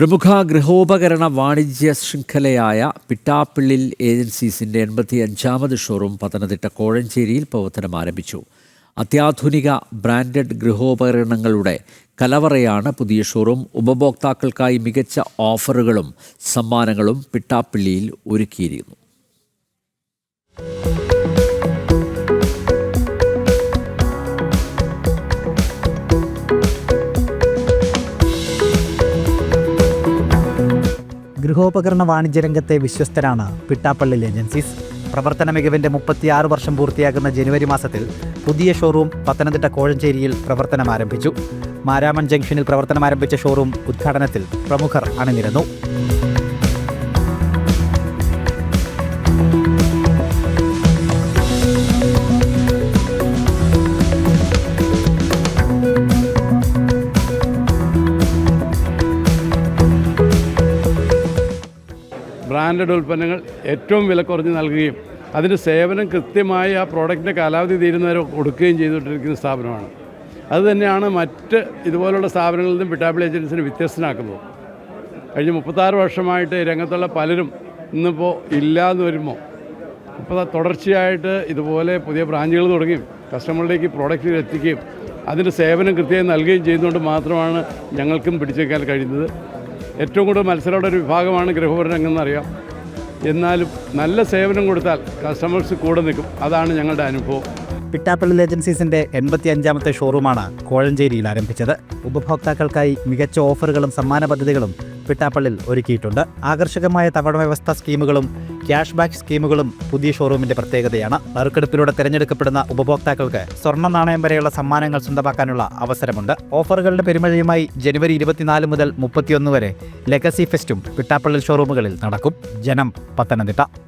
പ്രമുഖ ഗൃഹോപകരണ വാണിജ്യ ശൃംഖലയായ പിട്ടാപ്പിള്ളിൽ ഏജൻസീസിന്റെ എൺപത്തി അഞ്ചാമത് ഷോറൂം പത്തനംതിട്ട കോഴഞ്ചേരിയിൽ പ്രവർത്തനം ആരംഭിച്ചു. അത്യാധുനിക ബ്രാൻഡഡ് ഗൃഹോപകരണങ്ങളുടെ കലവറയാണ് പുതിയ ഷോറൂം. ഉപഭോക്താക്കൾക്കായി മികച്ച ഓഫറുകളും സമ്മാനങ്ങളും പിട്ടാപ്പിള്ളിയിൽ ഒരുക്കിയിരിക്കുന്നു ഗൃഹോപകരണ വാണിജ്യ രംഗത്തെ വിശ്വസ്തരാണ് പിട്ടാപ്പള്ളി ഏജൻസീസ്. പ്രവർത്തന മികവിന്റെ മുപ്പത്തിയാറ് വർഷം പൂർത്തിയാകുന്ന ജനുവരി മാസത്തിൽ പുതിയ ഷോറൂം പത്തനംതിട്ട കോഴഞ്ചേരിയിൽ പ്രവർത്തനം ആരംഭിച്ചു മാരാമൺ ജംഗ്ഷനിൽ പ്രവർത്തനം ആരംഭിച്ച ഷോറൂം ഉദ്ഘാടനത്തിൽ പ്രമുഖർ അണിനിരന്നു. ബ്രാൻഡഡ് ഉൽപ്പന്നങ്ങൾ ഏറ്റവും വില കുറഞ്ഞ് നൽകുകയും അതിന് സേവനം കൃത്യമായി ആ പ്രോഡക്റ്റിന്റെ കാലാവധി തീരുന്നവരെ കൊടുക്കുകയും ചെയ്തുകൊണ്ടിരിക്കുന്ന സ്ഥാപനമാണ്. അതുതന്നെയാണ് മറ്റ് ഇതുപോലുള്ള സ്ഥാപനങ്ങളിൽ നിന്നും വിട്ടാബിൾ ഏജൻസിനെ വ്യത്യസ്തനാക്കുന്നത്. കഴിഞ്ഞ മുപ്പത്താറ് വർഷമായിട്ട് രംഗത്തുള്ള പലരും ഇന്നിപ്പോൾ ഇല്ലാന്ന് വരുമ്പോൾ ഇപ്പോൾ തുടർച്ചയായിട്ട് ഇതുപോലെ പുതിയ ബ്രാഞ്ചുകൾ തുടങ്ങിയും കസ്റ്റമറിലേക്ക് പ്രോഡക്റ്റുകൾ എത്തിക്കുകയും അതിന്റെ സേവനം കൃത്യമായി നൽകുകയും ചെയ്യുന്നതുകൊണ്ട് മാത്രമാണ് ഞങ്ങൾക്കും പിടിച്ചേക്കാൻ കഴിയുന്നത്. ഏറ്റവും കൂടുതൽ മത്സരമുള്ള ഒരു വിഭാഗമാണ് ഗൃഹോപകരണ രംഗം എന്നറിയാം എന്നാലും നല്ല സേവനം കൊടുത്താൽ കസ്റ്റമേഴ്സ് കൂടെ നിൽക്കും. അതാണ് ഞങ്ങളുടെ അനുഭവം. പിട്ടാപ്പള്ളിൽ ഏജൻസീസിന്റെ എൺപത്തി അഞ്ചാമത്തെ ഷോറൂമാണ് കോഴഞ്ചേരിയിൽ ആരംഭിച്ചത്. ഉപഭോക്താക്കൾക്കായി മികച്ച ഓഫറുകളും സമ്മാന പദ്ധതികളും പിട്ടാപ്പള്ളിൽ ഒരുക്കിയിട്ടുണ്ട്. ആകർഷകമായ തവണ വ്യവസ്ഥ സ്കീമുകളും ക്യാഷ് ബാക്ക് സ്കീമുകളും പുതിയ ഷോറൂമിന്റെ പ്രത്യേകതയാണ്. നറുക്കെടുപ്പിലൂടെ തിരഞ്ഞെടുക്കപ്പെടുന്ന ഉപഭോക്താക്കൾക്ക് സ്വർണ നാണയം വരെയുള്ള സമ്മാനങ്ങൾ സ്വന്തമാക്കാനുള്ള അവസരമുണ്ട്. ഓഫറുകളുടെ പെരുമഴയുമായി ജനുവരി ഇരുപത്തിനാല് മുതൽ മുപ്പത്തിയൊന്ന് വരെ ലെഗസി ഫെസ്റ്റും പിട്ടാപ്പള്ളിൽ ഷോറൂമുകളിൽ നടക്കും. ജനം പത്തനംതിട്ട.